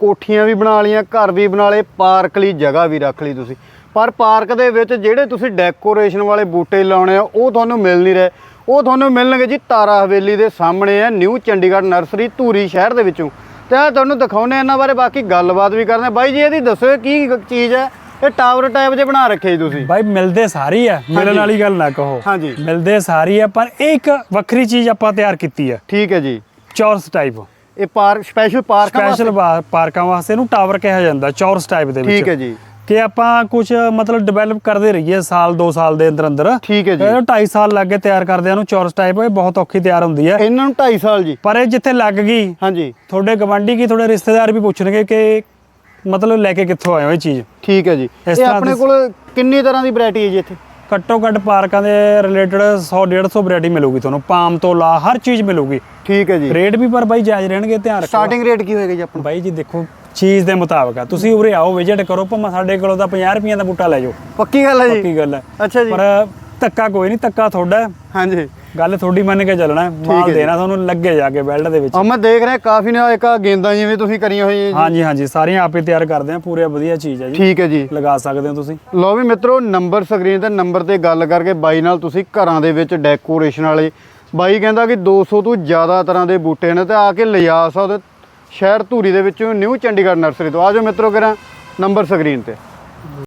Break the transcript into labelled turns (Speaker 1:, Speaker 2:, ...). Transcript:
Speaker 1: ਕੋਠੀਆਂ ਵੀ ਬਣਾ ਲੀਆਂ ਘਰ ਵੀ ਬਣਾ ਲਏ ਪਾਰਕ ਲਈ ਜਗ੍ਹਾ ਵੀ ਰੱਖ ਲਈ ਤੁਸੀਂ। ਪਰ ਪਾਰਕ ਦੇ ਵਿੱਚ ਜਿਹੜੇ ਤੁਸੀਂ ਡੈਕੋਰੇਸ਼ਨ ਵਾਲੇ ਬੂਟੇ ਲਾਉਣੇ ਆ ਉਹ ਤੁਹਾਨੂੰ ਮਿਲ ਨਹੀਂ ਰਹੇ। ਉਹ ਤੁਹਾਨੂੰ ਮਿਲਣਗੇ ਜੀ ਤਾਰਾ ਹਵੇਲੀ ਦੇ ਸਾਹਮਣੇ ਆ ਨਿਊ ਚੰਡੀਗੜ੍ਹ ਨਰਸਰੀ ਧੂਰੀ ਸ਼ਹਿਰ ਦੇ ਵਿੱਚੋਂ। ਤੇ ਆ ਤੁਹਾਨੂੰ ਦਿਖਾਉਨੇ ਇਹਨਾਂ ਬਾਰੇ ਬਾਕੀ ਗੱਲਬਾਤ ਵੀ ਕਰਦੇ। ਬਾਈ ਜੀ ਇਹਦੀ ਦੱਸੋ ਕੀ ਚੀਜ਼ ਹੈ ਇਹ ਟਾਵਰ ਟਾਈਪ ਜੇ ਬਣਾ ਰੱਖੇ ਜੀ ਤੁਸੀਂ।
Speaker 2: ਬਾਈ ਮਿਲਦੇ ਸਾਰੀ ਆ ਮਿਲਣ ਵਾਲੀ ਗੱਲ ਨਾ ਕਹੋ।
Speaker 1: ਹਾਂਜੀ।
Speaker 2: ਮਿਲਦੇ ਸਾਰੀ ਆ ਪਰ ਇਹ ਇੱਕ ਵੱਖਰੀ ਚੀਜ਼ ਆਪਾਂ ਤਿਆਰ ਕੀਤੀ ਆ।
Speaker 1: ਠੀਕ ਹੈ ਜੀ।
Speaker 2: ਚੌਰਸ ਟਾਈਪ
Speaker 1: ਇਹ ਪਾਰਕ ਸਪੈਸ਼ਲ ਪਾਰਕ
Speaker 2: ਸਪੈਸ਼ਲ ਪਾਰਕਾਂ ਵਾਸਤੇ ਇਹਨੂੰ ਟਾਵਰ ਕਿਹਾ ਜਾਂਦਾ ਚੌਰਸ ਟਾਈਪ ਦੇ ਵਿੱਚ।
Speaker 1: ਠੀਕ ਹੈ ਜੀ।
Speaker 2: ਕਿ ਆਪਾਂ ਕੁਝ ਮਤਲਬ ਡਿਵੈਲਪ ਕਰਦੇ ਰਹੀਏ ਸਾਲ 2 ਸਾਲ ਦੇ ਅੰਦਰ ਅੰਦਰ।
Speaker 1: ਠੀਕ ਹੈ ਜੀ।
Speaker 2: ਇਹ 2.5 ਸਾਲ ਲੱਗੇ ਤਿਆਰ ਕਰਦਿਆਂ ਨੂੰ ਚੌਰਸ ਟਾਈਪ ਇਹ ਬਹੁਤ ਔਖੀ ਤਿਆਰ ਹੁੰਦੀ ਹੈ।
Speaker 1: ਇਹਨਾਂ ਨੂੰ 2.5 ਸਾਲ ਜੀ।
Speaker 2: ਪਰ ਇਹ ਜਿੱਥੇ ਲੱਗ ਗਈ
Speaker 1: ਹਾਂਜੀ।
Speaker 2: ਤੁਹਾਡੇ ਗਵਾਂਢੀ ਕੀ ਤੁਹਾਡੇ ਰਿਸ਼ਤੇਦਾਰ ਵੀ ਪੁੱਛਣਗੇ ਕਿ ਮਤਲਬ ਲੈ ਕੇ ਕਿੱਥੋਂ ਆਏ ਹੋ ਇਹ ਚੀਜ਼?
Speaker 1: ਠੀਕ ਹੈ ਜੀ। ਇਹ ਆਪਣੇ ਕੋਲ ਕਿੰਨੀ ਤਰ੍ਹਾਂ ਦੀ ਵੈਰਾਈਟੀ ਹੈ ਜੀ ਇੱਥੇ?
Speaker 2: ਘੱਟੋ ਘੱਟ ਪਾਰਕਾਂ ਦੇ ਰਿਲੇਟਡ 100 150 ਵੈਰਾਈਟੀ ਮਿਲੂਗੀ ਤੁਹਾਨੂੰ। ਪਾਮ ਤੋਂ ਲਾ ਹਰ ਚੀਜ਼ ਮਿਲੂਗੀ।
Speaker 1: ਠੀਕ ਹੈ ਜੀ।
Speaker 2: ਰੇਟ ਵੀ ਪਰ ਬਾਈ ਜਾਇਜ਼ ਰਹਿਣਗੇ ਧਿਆਨ ਰੱਖੋ।
Speaker 1: ਸਟਾਰਟਿੰਗ ਰੇਟ ਕੀ ਹੋਏਗਾ ਜੀ ਆਪਣਾ?
Speaker 2: ਬਾਈ ਜੀ ਦੇਖੋ ਚੀਜ਼ ਦੇ ਮੁਤਾਬਕ ਆ। ਤੁਸੀਂ ਉਰੇ ਆਓ ਵਿਜ਼ਿਟ ਕਰੋ ਭਾਵੇਂ ਸਾਡੇ ਕੋਲੋਂ ਤਾਂ 50 ਰੁਪਈਆਂ ਦਾ ਬੂਟਾ ਲੈ ਜਾਓ।
Speaker 1: ਪੱਕੀ ਗੱਲ ਹੈ ਜੀ।
Speaker 2: ਪੱਕੀ ਗੱਲ ਹੈ।
Speaker 1: ਅੱਛਾ ਜੀ।
Speaker 2: ਪਰ ਧੱਕਾ ਕੋਈ ਨਹੀਂ ਧੱਕਾ ਤੁਹਾਡਾ।
Speaker 1: ਹਾਂਜੀ।
Speaker 2: ਗੱਲ ਤੁਹਾਡੀ ਮੰਨ ਕੇ ਚੱਲਣਾ ਮਾਲ। ਦੇਣਾ ਤੁਹਾਨੂੰ ਲੱਗੇ ਜਾ ਕੇ ਬੈਲਟ ਦੇ ਵਿੱਚ।
Speaker 1: ਆ ਮੈਂ ਦੇਖ ਰਿਹਾ ਕਾਫੀ ਨੇ ਇੱਕ ਗੇਂਦਾਂ ਜਿਵੇਂ ਤੁਸੀਂ ਕਰੀਆਂ ਹੋਈਆਂ ਜੀ।
Speaker 2: ਹਾਂਜੀ ਹਾਂਜੀ ਸਾਰੀਆਂ ਆਪੇ ਤਿਆਰ ਕਰਦੇ ਆ ਪੂਰੇ ਵਧੀਆ ਚੀਜ਼ ਹੈ ਜੀ।
Speaker 1: ਠੀਕ ਹੈ ਜੀ।
Speaker 2: ਲਗਾ ਸਕਦੇ ਹੋ ਤੁਸੀਂ।
Speaker 1: ਲੋ ਵੀ ਮਿੱਤਰੋ ਨੰਬਰ ਸਕਰੀਨ ਤੇ ਨੰਬਰ ਤੇ ਗੱਲ ਕਰਕੇ ਬਾਈ ਨਾਲ ਤੁਸੀਂ ਘਰਾਂ ਦੇ ਵਿੱਚ ਡੈਕੋਰੇਸ਼ਨ ਵਾਲੇ। ਬਾਈ ਕਹਿੰਦਾ ਕਿ 200 ਤੋਂ ਜ਼ਿਆਦਾ ਤਰ੍ਹਾਂ ਦੇ ਬੂਟੇ ਨੇ ਤੇ ਆ ਕੇ ਲਿਜਾ ਸਕਦੇ ਸ਼ਹਿਰ ਧੂਰੀ ਦੇ ਵਿੱਚੋਂ ਨਿਊ ਚੰਡੀਗੜ੍ਹ ਨਰਸਰੀ ਤੋਂ। ਆਜੋ ਮਿੱਤਰੋ ਕਰਾਂ ਨੰਬਰ ਸਕਰੀਨ ਤੇ।